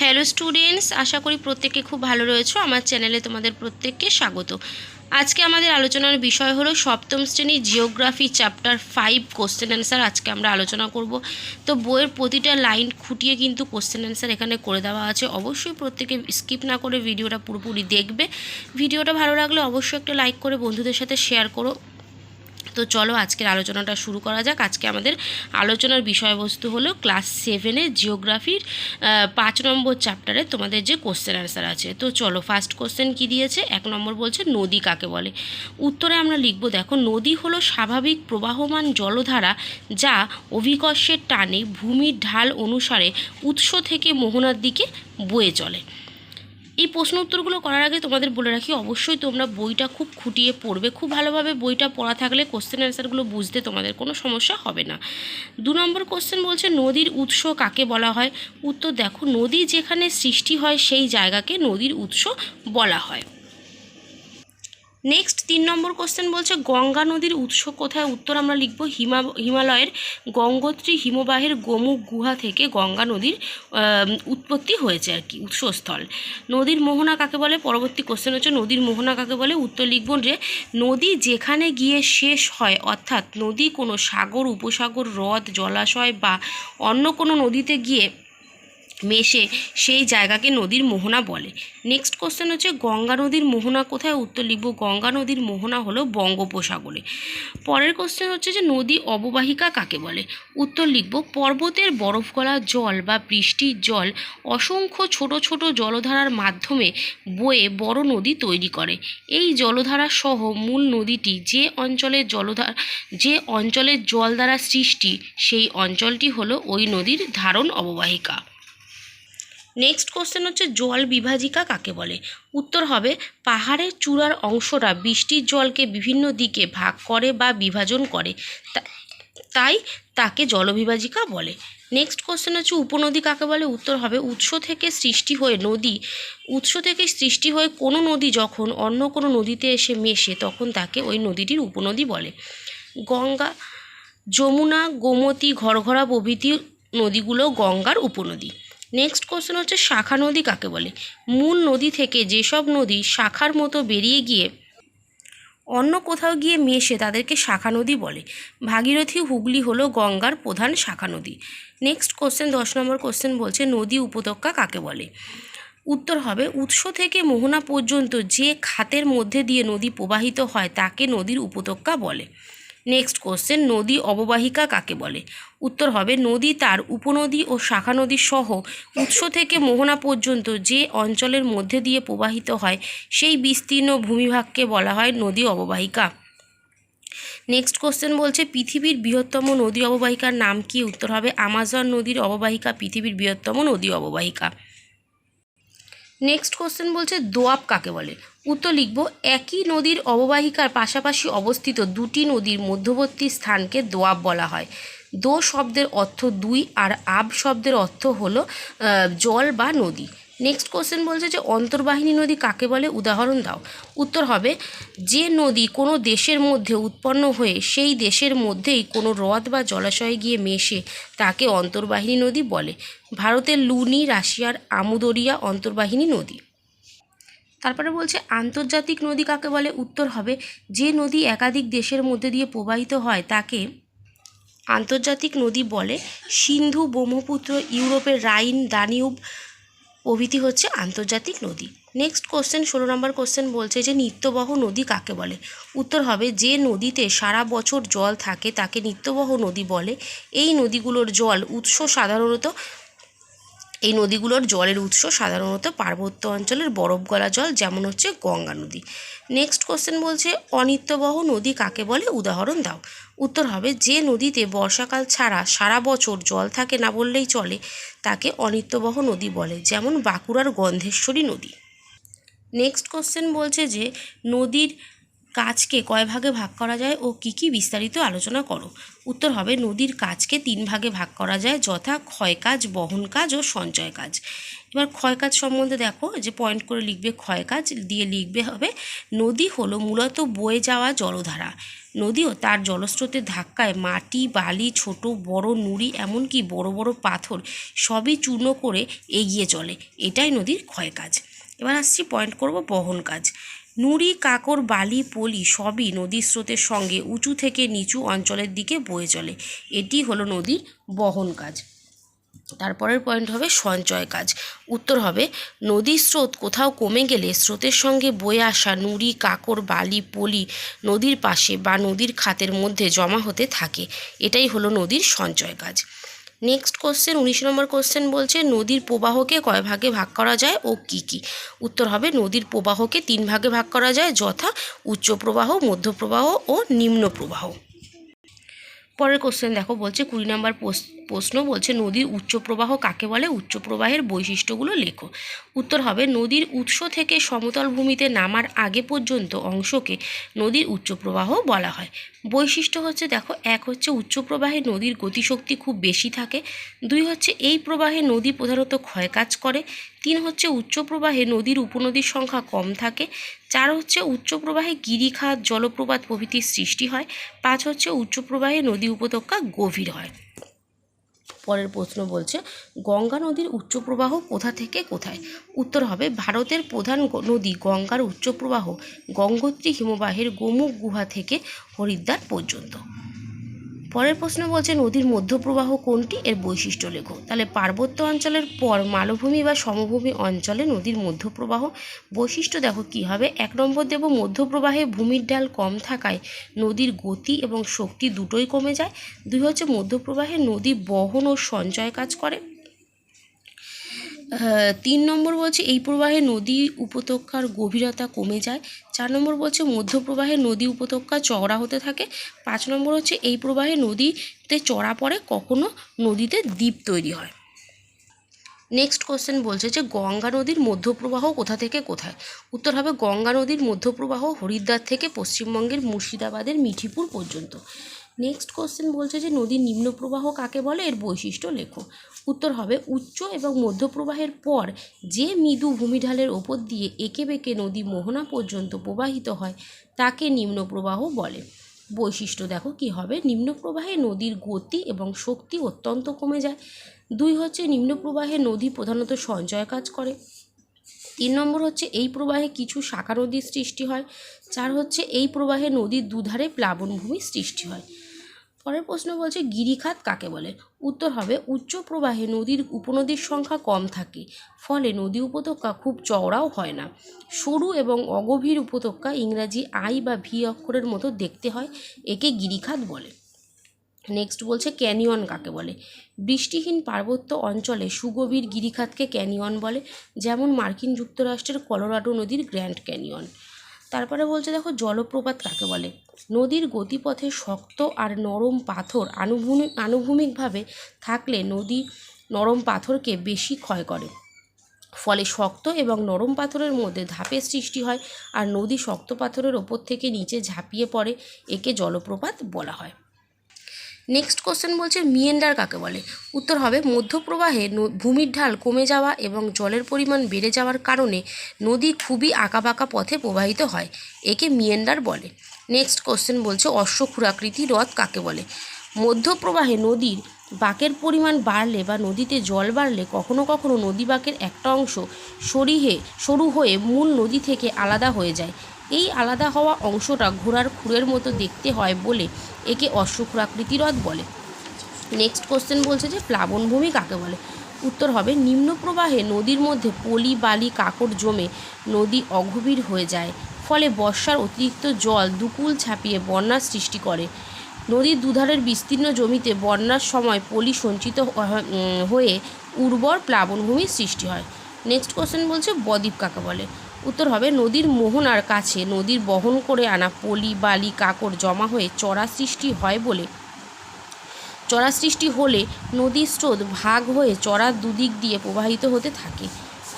Hello students আশা করি প্রত্যেকে খুব ভালো রয়েছো। আমার চ্যানেলে তোমাদের প্রত্যেককে স্বাগত। আজকে আমাদের আলোচনার বিষয় হলো সপ্তম শ্রেণি geography chapter five question answer আজকে আমরা আলোচনা করব। তো বইয়ের প্রতিটা লাইন খুঁটিয়ে কিন্তু কোশ্চেন অ্যান্সার এখানে করে দেওয়া আছে। অবশ্যই প্রত্যেকে স্কিপ না করে ভিডিওটা পুরোপুরি দেখবে। ভিডিওটা ভালো লাগলে অবশ্যই একটা লাইক করে বন্ধুদের সাথে শেয়ার করো। তো চলো আজকের আলোচনাটা শুরু করা যাক। আজকে আমাদের আলোচনার বিষয়বস্তু হলো ক্লাস সেভেনের জিওগ্রাফির পাঁচ নম্বর চ্যাপ্টারে তোমাদের যে কোশ্চেন অ্যান্সার আছে। তো চলো ফার্স্ট কোশ্চেন কি দিয়েছে? এক নম্বর বলছে, নদী কাকে বলে? উত্তরে আমরা লিখব, দেখো, নদী হলো স্বাভাবিক প্রবাহমান জলধারা যা অভিকর্ষের টানে ভূমির ঢাল অনুসারে উৎস থেকে মোহনার দিকে বয়ে চলে। এই প্রশ্ন উত্তরগুলো করার আগে তোমাদের বলে রাখি, অবশ্যই তোমরা বইটা খুব খুঁটিয়ে পড়বে। খুব ভালোভাবে বইটা পড়া থাকলে কোশ্চেন অ্যান্সারগুলো বুঝতে তোমাদের কোনো সমস্যা হবে না। দু নম্বর কোশ্চেন বলছে, নদীর উৎস কাকে বলা হয়? উত্তর দেখো, নদী যেখানে সৃষ্টি হয় সেই জায়গাকে নদীর উৎস বলা হয়। নেক্সট তিন নম্বর কোশ্চেন বলছে, গঙ্গা নদীর উৎস কোথায়? উত্তর আমরা লিখব হিমা, হিমালয়ের গঙ্গোত্রী হিমবাহের গোমুখ গুহা থেকে গঙ্গা নদীর উৎপত্তি হয়েছে আর কি, উৎসস্থল। নদীর মোহনা কাকে বলে? পরবর্তী কোশ্চেন হচ্ছে, নদীর মোহনা কাকে বলে? উত্তর লিখব যে, নদী যেখানে গিয়ে শেষ হয়, অর্থাৎ নদী কোনো সাগর, উপসাগর, হ্রদ, জলাশয় বা অন্য কোনো নদীতে গিয়ে মেশে সেই জায়গাকে নদীর মোহনা বলে। নেক্সট কোশ্চেন হচ্ছে, গঙ্গা নদীর মোহনা কোথায়? উত্তর লিখব, গঙ্গা নদীর মোহনা হলো বঙ্গোপসাগরে। পরের কোশ্চেন হচ্ছে যে, নদী অববাহিকা কাকে বলে? উত্তর লিখব, পর্বতের বরফ গলা জল বা বৃষ্টির জল অসংখ্য ছোট ছোট জলধারার মাধ্যমে বয়ে বড় নদী তৈরি করে। এই জলধারা সহ মূল নদীটি যে অঞ্চলের জলধার যে অঞ্চলের জল দ্বারা সৃষ্টি, সেই অঞ্চলটি হলো ওই নদীর ধারণ অববাহিকা। নেক্সট কোশ্চেন হচ্ছে জল বিভাজিকা কাকে বলে? উত্তর হবে, পাহাড়ের চূড়ার অংশটা বৃষ্টির জলকে বিভিন্ন দিকে ভাগ করে বা বিভাজন করে। তাই তাকে জলবিভাজিকা বলে। নেক্সট কোশ্চেন হচ্ছে উপনদী কাকে বলে? উত্তর হবে, উৎস থেকে সৃষ্টি হয়ে নদী, উৎস থেকে সৃষ্টি হয়ে কোনো নদী যখন অন্য কোনো নদীতে এসে মেশে তখন তাকে ওই নদীটির উপনদী বলে। গঙ্গা, যমুনা, গোমতী, ঘরঘরা প্রভৃতি নদীগুলো গঙ্গার উপনদী। নেক্সট কোশ্চেন হচ্ছে শাখা নদী কাকে বলে? মূল নদী থেকে যেসব নদী শাখার মতো বেরিয়ে গিয়ে অন্য কোথাও গিয়ে মেশে তাদেরকে শাখা নদী বলে। ভাগীরথী হুগলি হলো গঙ্গার প্রধান শাখা নদী। নেক্সট কোশ্চেন দশ নম্বর কোশ্চেন বলছে নদী উপত্যকা কাকে বলে? উত্তর হবে, উৎস থেকে মোহনা পর্যন্ত যে খাতের মধ্যে দিয়ে নদী প্রবাহিত হয় তাকে নদীর উপত্যকা বলে। নেক্সট কোশ্চেন নদী অববাহিকা কাকে বলে? উত্তর হবে, নদী তার উপনদী ও শাখা নদী সহ উৎস থেকে মোহনা পর্যন্ত যে অঞ্চলের মধ্যে দিয়ে প্রবাহিত হয়, সেই বিস্তীর্ণ ভূমিভাগকে বলা হয় নদী অববাহিকা। নেক্সট কোশ্চেন বলছে, পৃথিবীর বৃহত্তম নদী অববাহিকার নাম কি? উত্তর হবে, আমাজন নদীর অববাহিকা, পৃথিবীর বৃহত্তম নদী অববাহিকা। নেক্সট কোশ্চেন বলছে দোয়াব কাকে বলে? উত্তর লিখব, একই নদীর অববাহিকার পাশাপাশি অবস্থিত দুটি নদীর মধ্যবর্তী স্থানকে দোয়াব বলা হয়। দো শব্দের অর্থ দুই, আর আব শব্দের অর্থ হলো জল বা নদী। নেক্সট কোশ্চেন বলছে যে, অন্তর্বাহিনী নদী কাকে বলে? উদাহরণ দাও। উত্তর হবে, যে নদী কোনো দেশের মধ্যে উৎপন্ন হয়ে সেই দেশের মধ্যেই কোনো হ্রদ বা জলাশয়ে গিয়ে মেশে, তাকে অন্তর্বাহিনী নদী বলে। ভারতের লুনি, রাশিয়ার আমুদরিয়া অন্তর্বাহিনী নদী। তারপরে বলছে, আন্তর্জাতিক নদী কাকে বলে? উত্তর হবে, যে নদী একাধিক দেশের মধ্যে দিয়ে প্রবাহিত হয়, তাকে আন্তর্জাতিক নদী বলে। সিন্ধু ব্রহ্মপুত্র, ইউরোপের রাইন, দানিউব প্রভৃতি হচ্ছে আন্তর্জাতিক নদী। নেক্সট কোশ্চেন ষোলো নম্বর কোশ্চেন বলছে যে নিত্যবহ নদী কাকে বলে? উত্তর হবে, যে নদীতে সারা বছর জল থাকে তাকে নিত্যবহ নদী বলে। এই নদীগুলোর জল উৎস সাধারণত এই নদীগুলোর জলের উৎস সাধারণত পার্বত্য অঞ্চলের বরফ গলা জল, যেমন হচ্ছে গঙ্গা নদী। নেক্সট কোশ্চেন বলছে, অনিত্যবহ নদী কাকে বলে? উদাহরণ দাও। উত্তর হবে, যে নদীতে বর্ষাকাল ছাড়া সারা বছর জল থাকে না বললেই চলে, তাকে অনিত্যবহ নদী বলে, যেমন বাঁকুড়ার গন্ধেশ্বরী নদী। নেক্সট কোশ্চেন বলছে যে, নদীর কাজকে কয় ভাগে ভাগ করা যায় ও কী কী বিস্তারিত আলোচনা করো? উত্তর হবে নদীর কাজকে তিন ভাগে ভাগ করা যায়, যথা ক্ষয় কাজ, বহন কাজ ও সঞ্চয় কাজ। এবার ক্ষয় কাজ সম্বন্ধে দেখো যে পয়েন্ট করে লিখবে ক্ষয় কাজ, দিয়ে লিখবে হবে, নদী হলো মূলত বয়ে যাওয়া জলধারা। নদীও তার জলস্রোতের ধাক্কায় মাটি, বালি, ছোট, বড়, নুড়ি, এমনকি বড় বড় পাথর সবই চূর্ণ করে এগিয়ে চলে। এটাই নদীর ক্ষয় কাজ। এবার আসছি পয়েন্ট করব বহন কাজ। নুড়ি, কাকর, বালি, পলি সবই নদীর স্রোতের সঙ্গে উঁচু থেকে নিচু অঞ্চলের দিকে বয়ে চলে। এটি হলো নদীর বহন কাজ। তারপরের পয়েন্ট হবে সঞ্চয় কাজ। উত্তর হবে, নদীর স্রোত কোথাও কমে গেলে স্রোতের সঙ্গে বয়ে আসা নুড়ি, কাকর, বালি, পলি নদীর পাশে বা নদীর খাতের মধ্যে জমা হতে থাকে। এটাই হলো নদীর সঞ্চয় কাজ। নেক্সট কোশ্চেন উনিশ নম্বর কোশ্চেন বলছে, নদীর প্রবাহকে কয় ভাগে ভাগ করা যায় ও কি কি? উত্তর হবে, নদীর প্রবাহকে তিন ভাগে ভাগ করা যায়, যথা উচ্চ প্রবাহ, মধ্য প্রবাহ ও নিম্ন প্রবাহ। পরের কোশ্চেন দেখো, বলছে কুড়ি নম্বর প্রশ্ন বলছে, নদীর উচ্চ প্রবাহ কাকে বলে? উচ্চ প্রবাহের বৈশিষ্ট্যগুলো লেখো। উত্তর হবে, নদীর উৎস থেকে সমতল ভূমিতে নামার আগে পর্যন্ত অংশকে নদীর উচ্চ প্রবাহ বলা হয়। বৈশিষ্ট্য হচ্ছে, দেখো, এক হচ্ছে উচ্চ প্রবাহে নদীর গতিশক্তি খুব বেশি থাকে, দুই হচ্ছে এই প্রবাহে নদী প্রধানত ক্ষয়কাজ করে, তিন হচ্ছে উচ্চ প্রবাহে নদীর উপনদীর সংখ্যা কম থাকে, চার হচ্ছে উচ্চ প্রবাহে গিরিখাত জলপ্রপাত প্রভৃতির সৃষ্টি হয়, পাঁচ হচ্ছে উচ্চ প্রবাহে নদী উপত্যকা গভীর হয়। পরের প্রশ্ন বলছে, গঙ্গা নদীর উচ্চ প্রবাহ কোথা থেকে কোথায়? উত্তর হবে, ভারতের প্রধান নদী গঙ্গার উচ্চ প্রবাহ গঙ্গোত্রী হিমবাহের গোমুখ গুহা থেকে হরিদ্বার পর্যন্ত। পরের প্রশ্ন বলছে, নদীর মধ্যপ্রবাহ কোনটি? এর বৈশিষ্ট্য লেখো। তাহলে পার্বত্য অঞ্চলের পর মালভূমি বা সমভূমি অঞ্চলে নদীর মধ্যপ্রবাহ বৈশিষ্ট্য দেখো কী হবে? এক নম্বর দেব, মধ্যপ্রবাহে ভূমির ডাল কম থাকায় নদীর গতি এবং শক্তি দুটোই কমে যায়। দুই হচ্ছে, মধ্যপ্রবাহে নদী বহন ও সঞ্চয় কাজ করে। তিন নম্বর বলছে, এই প্রবাহে নদী উপত্যকার গভীরতা কমে যায়। চার নম্বর বলছে, মধ্যপ্রবাহে নদী উপত্যকা চওড়া হতে থাকে। পাঁচ নম্বর হচ্ছে, এই প্রবাহে নদীতে চড়া পড়ে, কখনো নদীতে দ্বীপ তৈরি হয়। নেক্সট কোশ্চেন বলছে যে, গঙ্গা নদীর মধ্যপ্রবাহ কোথা থেকে কোথায়? উত্তর হবে, গঙ্গা নদীর মধ্যপ্রবাহ হরিদ্বার থেকে পশ্চিমবঙ্গের মুর্শিদাবাদের মিঠিপুর পর্যন্ত। নেক্সট কোশ্চেন বলছে যে, নদীর নিম্ন প্রবাহ কাকে বলে? এর বৈশিষ্ট্য লেখো। উত্তর হবে উচ্চ এবং মধ্যপ্রবাহের পর যে মৃদু ভূমিঢালের ওপর দিয়ে এঁকে বেঁকে নদী মোহনা পর্যন্ত প্রবাহিত হয়, তাকে নিম্ন প্রবাহ বলে। বৈশিষ্ট্য দেখো কি হবে। নিম্ন প্রবাহে নদীর গতি এবং শক্তি অত্যন্ত কমে যায়। দুই হচ্ছে নিম্ন প্রবাহে নদী প্রধানত সঞ্চয় কাজ করে। তিন নম্বর হচ্ছে এই প্রবাহে কিছু শাখা নদীর সৃষ্টি হয়। চার হচ্ছে এই প্রবাহে নদীর দুধারে প্লাবনভূমির সৃষ্টি হয়। পরের প্রশ্ন বলছে, গিরিখাত কাকে বলে? উত্তর হবে, উচ্চ প্রবাহে নদীর উপনদীর সংখ্যা কম থাকে, ফলে নদী উপত্যকা খুব চওড়াও হয় না। সরু এবং অগভীর উপত্যকা ইংরাজি আই বা ভি অক্ষরের মতো দেখতে হয়, একে গিরিখাত বলে। নেক্সট বলছে, ক্যানিয়ন কাকে বলে? বৃষ্টিহীন পার্বত্য অঞ্চলে সুগভীর গিরিখাতকে ক্যানিয়ন বলে, যেমন মার্কিন যুক্তরাষ্ট্রের কলোরাডো নদীর গ্র্যান্ড ক্যানিয়ন। তারপরে বলছে, দেখো জলপ্রপাত কাকে বলে? নদীর গতিপথে শক্ত আর নরম পাথর আনুভূমিক আনুভূমিকভাবে থাকলে নদী নরম পাথরকে বেশি ক্ষয় করে। ফলে শক্ত এবং নরম পাথরের মধ্যে ধাপের সৃষ্টি হয় আর নদী শক্ত পাথরের ওপর থেকে নিচে ঝাঁপিয়ে পড়ে, একে জলপ্রপাত বলা হয়। নেক্সট কোশ্চেন বলছে মিয়েন্ডার কাকে বলে? উত্তর হবে, মধ্যপ্রবাহে ভূমির ঢাল কমে যাওয়া এবং জলের পরিমাণ বেড়ে যাওয়ার কারণে নদী খুবই আঁকাবাঁকা পথে প্রবাহিত হয়। একে মিয়েন্ডার বলে। নেক্সট কোশ্চেন বলছে অশ্বক্ষুরাকৃতি হ্রদ কাকে বলে? মধ্যপ্রবাহে নদীর বাঁকের পরিমাণ বাড়লে বা নদীতে জল বাড়লে কখনো কখনো নদী বাঁকের একটা অংশ সরিহে সরু হয়ে মূল নদী থেকে আলাদা হয়ে যায়। এই আলাদা হওয়া অংশটা ঘোড়ার খুরের মতো দেখতে হয় বলে একে অশ্বক্ষুরাকৃতি হ্রদ বলে। নেক্সট কোশ্চেন বলছে যে প্লাবনভূমি কাকে বলে? উত্তর হবে, নিম্ন প্রবাহে নদীর মধ্যে পলি, বালি, কাকড় জমে নদী অগভীর হয়ে যায়, ফলে বর্ষার অতিরিক্ত জল দুকুল ছাপিয়ে বন্যার সৃষ্টি করে। নদীর দুধারের বিস্তীর্ণ জমিতে বন্যার সময় পলি সঞ্চিত হয়ে উর্বর প্লাবনভূমির সৃষ্টি হয়। নেক্সট কোশ্চেন বলছে, বদ্বীপ কাকে বলে? উত্তর হবে নদীর মোহনার কাছে। নদীর বহন করে আনা পলি, বালি কাকড় জমা হয়ে চড়া সৃষ্টি হয় বলে। চড়া সৃষ্টি হলে নদীর স্রোত ভাগ হয়ে চড়ার দুদিক দিয়ে প্রবাহিত হতে থাকে।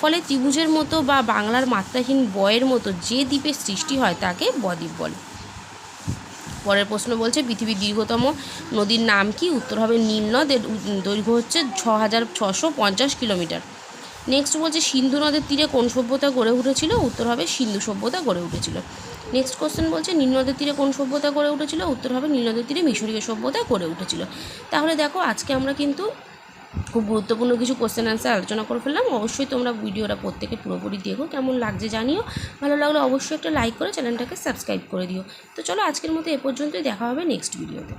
ফলে ত্রিভুজের মতো বা বাংলার মাত্রাহীন বয়ের মতো যে দ্বীপের সৃষ্টি হয় তাকে বদ্বীপ বলে। পরের প্রশ্ন বলছে, পৃথিবীর দীর্ঘতম নদীর নাম কি? উত্তর হবে নীল নদ এর উ- দৈর্ঘ্য হচ্ছে ছ হাজার ছশো পঞ্চাশ কিলোমিটার। নেক্সট বলছে, সিন্ধু নদের তীরে কোন সভ্যতা গড়ে উঠেছিল? উত্তর হবে, সিন্ধু সভ্যতা গড়ে উঠেছিল। নেক্সট কোশ্চেন বলছে, নীল নদের তীরে কোন সভ্যতা গড়ে উঠেছিল? উত্তর হবে, নীল নদের তীরে মিশরীয় সভ্যতা গড়ে উঠেছিল। তাহলে দেখো, আজকে আমরা কিন্তু খুব গুরুত্বপূর্ণ কিছু কোশ্চেন অ্যান্সার আলোচনা করে ফেললাম। অবশ্যই তোমরা ভিডিওটা প্রত্যেকে পুরোপুরি দেখো, কেমন লাগছে জানিও। ভালো লাগলে অবশ্যই একটা লাইক করে চ্যানেলটাকে সাবস্ক্রাইব করে দিও। তো চলো, আজকের মতো এ পর্যন্তই, দেখা হবে নেক্সট ভিডিওতে